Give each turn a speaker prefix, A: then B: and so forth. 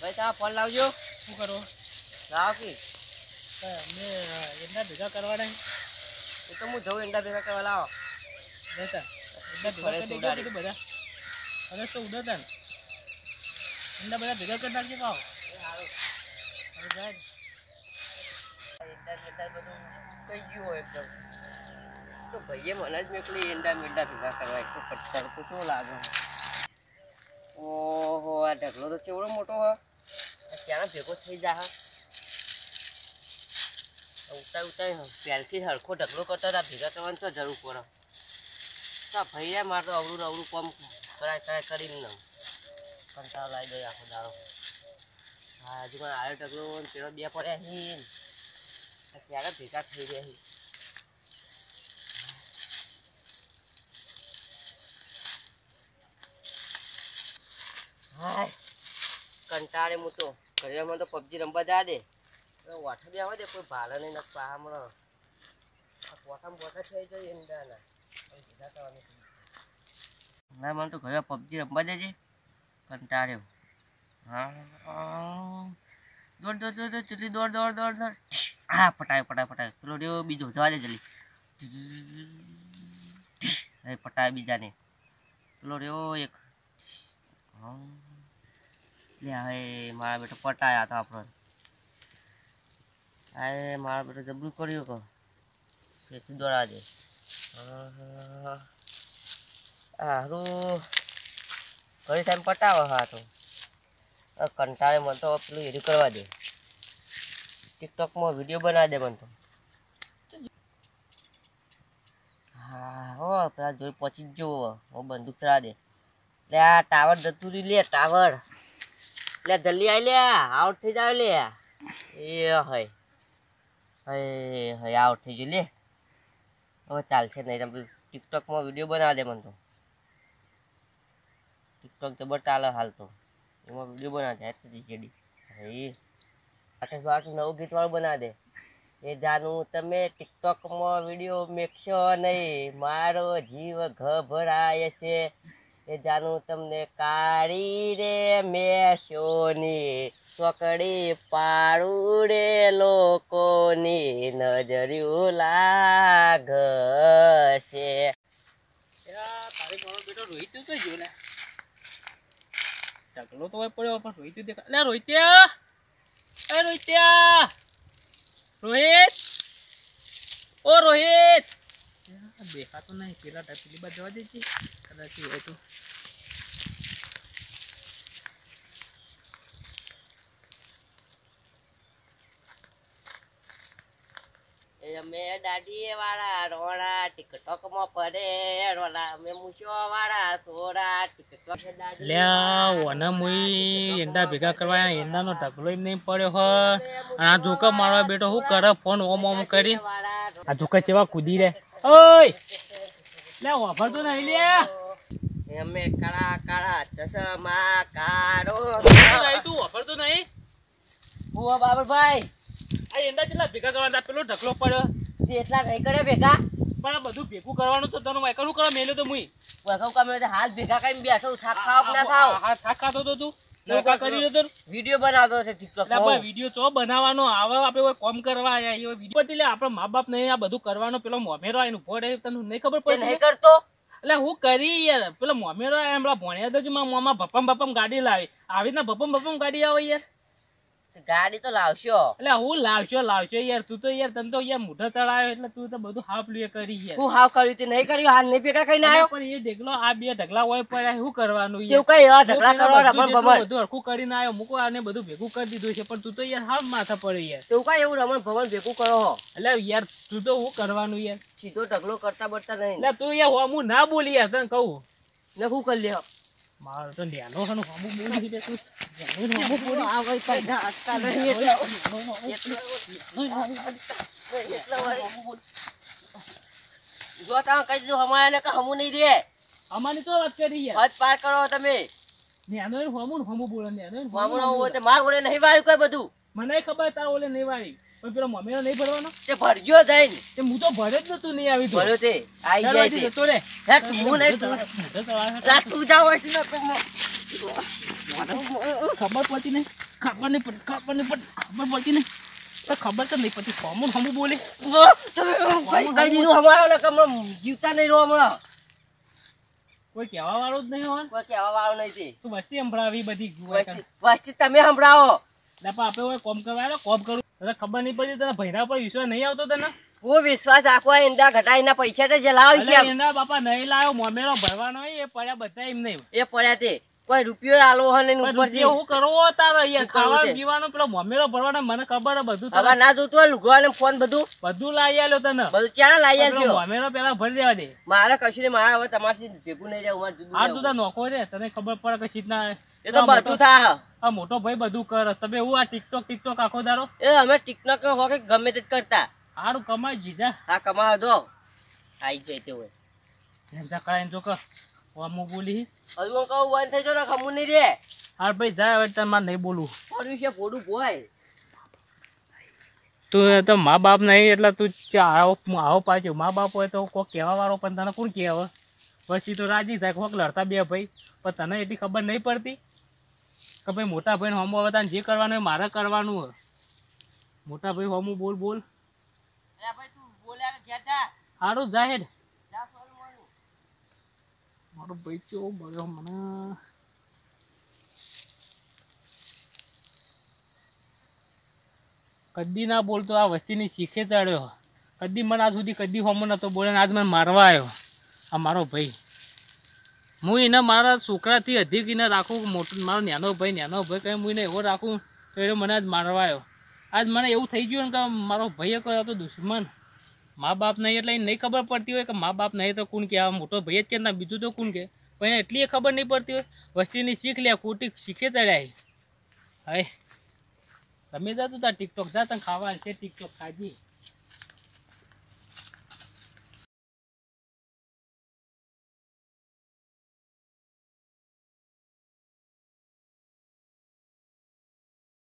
A: ભાઈ તમે ફોન લાવજો.
B: શું કરો?
A: લાવો કે?
B: એના ભેગા કરવાના
A: એ તો હું જઉં ઈંડા ભેગા કરવા લાવો.
B: એના ભેગા કરી
A: ઉડાડી.
B: બધા. હવે તો ઉડાડતા ને. એના બધા ભેગા કરી નાખજે પાવ હવે જાય
A: ઈંડા બધું થઈ ગયું હોય એકદમ તો ભાઈએ મને જ મોકલી ઈંડા મીંડા ભેગા કરવા એક તો લાગે ઓહો આ ઢગલો તો કેવડો મોટો હ? ક્યાં ભેગો થઈ જા ઉતાય ઉતાય પહેલથી હરખો ઢગલો કરતા હતા ભેગા કરવાની તો જરૂર પડે આ ભાઈએ મારે તો અવળું અવળું કોમ કરાય કરાય કરીને ને કંટાળો લાવી દઈ આખો દાડો. હા, હજુ પણ આયો ઢગલો પેલો બે પડ્યા ક્યારે ભેગા થઈ હાય. કંટાળે હું તો ઘરમાં તો પબજી રમવા જા દે. વાઠા બી આવે દે, કોઈ ભાલે નહીં નખવા હમણાં જાય ભેગા કરવાની મને તો ઘરે પબજી રમવા દેજે કંટાળ્યો. હા. દોડ દોડ દોડ દોડ દોડ દોડ દોડ દોડ. હા પટાવે પટાય પટાય. પેલો રહ્યો, બીજો. જવા દે જલ્દી. હવે પટાવે બીજાને. પેલો રહ્યો, એક. લે, હવે મારા બેટો પટાયા હતા આપણો. હવે મારા બેટો જબરું કર્યું કહો. તેથી દોડા દે હારું. ઘણી ટાઈમ પટાવે હા તો. કંટાળે મને તો પેલું એડું કરવા દે. ટિકટોકમાં વીડિયો બનાવી દે મને તો. હા, હો, પેલા જોઈ પહોંચી જ જવો હું, બંદૂક ચડા દે. લે, આ ટાવર જતું રહી લે, ટાવર. લે, જલ્દી આવી લે આઉટ થઈ જાવ લે. એ હય. હય હય આઉટ થઈ ગયું લે. હવે ચાલશે નહીં, તમે ટિકટોકમાં વીડિયો બનાવી દે મને તો. ટિકટોક જબર ચાલે હાલ તો. એમાં વીડિયો બનાવે એચડી જેડી. એ આઠ આઠ નવું ગીતવાળું બનાવી દે. એ જાનું તમે ટિકટોકમાં વીડિયો મેકશો નહીં. મારો જીવ ગભરાય છે. એ જાનું તમને કાળી રે મેશોની, ચોકડી પાડું રે લોકોની નજર્યું
B: લાગ છે રોહિત તો તો પડ્યો, પણ રોહિત દેખા રોહિત્યા એ રોહિત્યા! રોહિત! ઓ રોહિત! દેખાતો નહીં. પેલા ટાઈપ પેલી બાજુ જવા દેજે. કદાચ હોય તો
A: અમે દાઢી વાળા રોણા ટિકટોકમાં પડે રોલા અમે મૂછો વાળા સોરા ટિકટોક
B: લ્યા ઓને મુઈ એંડા ભેગા કરવા એંડાનો ઢગલો એમ નહીં પડ્યો હ. અને આ જોકા મારવા બેટો શું કરે ફોન ઓમ ઓમ કરી.
A: વાળા
B: આ જોકા ચેવા કૂદી રે. ઓય! લે વાપરતો નહીં લે.
A: અમે કાળા કાળા ચશ્મા કાળો
B: નહીં તું વાપરતો નહીં.
A: હુઆ બાબરભાઈ
B: આ એંડા કેટલા ભેગા કરવાના પેલો ઢગલો પડ્યો.
A: એટલા નહીં કરે ભેગા?
B: પણ આ બધું ભેગું કરવાનું તો તને વાયકરું કરવા મેલ્યો તો મુઈ.
A: વખો કમે તો હાથ ભેગા કરીને બેઠો થાક ખાવ ના ખાવ
B: હા થાક ખાતો તો તું. નૌકા કરી રહ્યો તો.
A: વીડિયો બનાવતો છે ટિકટોક
B: લે ભાઈ વીડિયો બનાવવાનો આવે આપણે કોઈ કોમ કરવા આયા એ વીડિયો. મા બાપ નહીં આ બધું કરવાનો પેલો મોમેરો આવીને ઊભો રહે તને નહીં ખબર પડે
A: નહીં કરતો?
B: એટલે હું કરી યાર પેલો મોમેરો આયા હમણાં ભણ્યા તો જ મારા મોમાં ભપમ ભપમ ગાડી લાવી. આવી રીતના ભપમ ભપમ ગાડી આવે યાર.
A: ગાડી તો લાવશો.
B: એટલે હું લાવશો લાવશો યાર. તું તો યાર તને તો યાર મોઢા ચડાયો એટલે તું તો બધું હાફ લે કરી યાર.
A: હું હાફ કર્યું તે નહીં કર્યું? હાલ નહીં ભેગા કરીને આવ્યો.
B: પણ એ ઢગલો આ બે ઢગલા હોય પડ્યા શું કરવાનું યાર?
A: કેવું કઈ એવા
B: ઢગલા
A: કરવા રમણ ભમણ.
B: બધું હરખું કરીને આવ્યો મૂકો આને બધું ભેગું કરી દીધું છે પણ તું તો યાર હાફ માથા પડે યાર.
A: તેવું કઈ એવું રમણ ભમણ ભેગું કરો?
B: એટલે યાર તું તો હું કરવાનું યાર?
A: સીધો ઢગલો કરતા બરતા નહીં.
B: એટલે તું યાર હું ના બોલી યાર તને કહું.
A: ને શું કરી લે
B: મારો તો નેનો હનો હમું બોલી દે તું હમું બોલી
A: આ ભાઈ પૈસા અટકા નહીં એટલે. જો તમે કહી દીધું અમારે કે હમુ નહીં દે.
B: અમારી તો વાત કરી યાર.
A: હદ પાર કરો તમે.
B: નેનો હમુ હમુ બોલે નેનો
A: હમુ હમુ તો માર ઓલે નહીં વાળ્યું કોઈ બધું.
B: મને ખબર તાર ઓલે નહીં વાળી. પણ પેલો મમ્મીનો નહીં ભરવાનો?
A: તે ભરજો જઈને.
B: તે હું તો ભરે જ નતું નહીં આવી
A: ભર્યો તે.
B: આવી
A: જાય તે.
B: જતો રે.
A: હું નહીં તું.
B: ચવાય છે.
A: લા તું જાવ હોય તો તું
B: ખબર પડતી નહીં. ખબર નહીં પડતી ખબર નહીં પડતી ખબર પડતી નહીં. તો ખબર તો નહીં પડતી. ફોર્મ હમું બોલે.
A: દીધું ને જીવતા નહીં રહો હમણાં.
B: કોઈ કહેવા વાળો જ નહીં હોય
A: કોઈ કહેવા વાળો નહીં તે.
B: તું વસ્તી સંભળાવી બધી
A: વસ્તી તમે સંભળાવો.
B: દાપા કોમ કરવા આવ્યા, કોમ કરું. તને ખબર નહીં પડી તને ભૈરા પર વિશ્વાસ નહીં આવતો તને?
A: હું વિશ્વાસ રાખો ઈંડા ઘટાડીના પૈસા તો જે છે
B: એના બાપા નહીં લાવ્યો મોમેરો ભરવાનો એ પડ્યા બધા એમ નહીં.
A: એ પડ્યા તે. કોઈ રૂપિયો આલો હે ને
B: ઉપર
A: ઉપરથી
B: હું કરવો તારો અહીંયા ખાવાનું પીવાનું પેલો મોમેરો ભરવાનો મને ખબર બધું
A: હવે ના જોતું હોય લુગવાને ફોન બધું?
B: બધું લાવી આલ્યો તને.
A: બધું ચાલે લાવી
B: પેલો
A: આવજો
B: પેલા ભરી દેવા દે.
A: મારે કશું નહીં મારે હવે તમારથી ભેગું નહીં રહેવું મારે
B: આ તું. તાર નોખો રે તને ખબર પડે કે સીધના
A: એ તો બધું થા
B: આ મોટો ભાઈ બધું કર. તમે એવું આ ટિકટોક ટિકટોક આખો દારો
A: એ અમે ટિકટોક હો કે ગમે તે કરતા.
B: હારું કમાઈ જીધા
A: હા કમાવા દો. આઈ જાય તે હોય.
B: એમ કરાય જો કર. અમુક બોલી.
A: હજુ કહું બંધ થઈ જાઓ ને ખમું નહીં રે
B: હાર ભાઈ જાય હવે તમારે નહીં બોલવું
A: પડ્યું છે ફોડું ભોય
B: તું તો મા બાપ નહીં એટલે તું આવો આવો પાછું. મા બાપ હોય તો કોક કહેવા વાળો પણ તને કોણ કહેવા પછી તો રાજી થાય કોક લડતા બે ભાઈ. પણ તને એટલી ખબર નહીં પડતી કે ભાઈ મોટા ભાઈને હોમો હવે તને જે કરવાનું હોય મારે કરવાનું હોય. મોટા ભાઈ હોમું બોલ બોલ.
A: અરે ભાઈ તું બોલ્યા કે ઘેર જા.
B: સારું જાહેર. મારો ભાઈ કેવો મળ્યો મને. કદી ના બોલતો, આ વસ્તીની શીખે ચડ્યો. કદી મને આજ સુધી કદી હોમો નતો બોલે આજ મને મારવા આવ્યો. આ મારો ભાઈ. હું એને મારા છોકરાથી અધિક એને રાખું, મોટો મારો નાનો ભાઈ નાનો ભાઈ કંઈ હું એને એવો રાખું, તો એ મને આજ મારવા આવ્યો. આજ મને એવું થઈ ગયું ને કે મારો ભાઈ કયો હતો દુશ્મન. મા બાપ નહીં એટલે એને નહીં ખબર પડતી હોય કે મા બાપ નહીં તો કોણ કે? આ મોટો ભાઈ જ કે ના બીજું તો કોણ કે? પણ એને એટલી ખબર નહીં પડતી હોય. વસ્તીની શીખ લે, ખોટી શીખે ચડ્યા. હવે તમે જતું તા ટિકટોક જા તને ખાવા છે ટિકટોક ખાજી.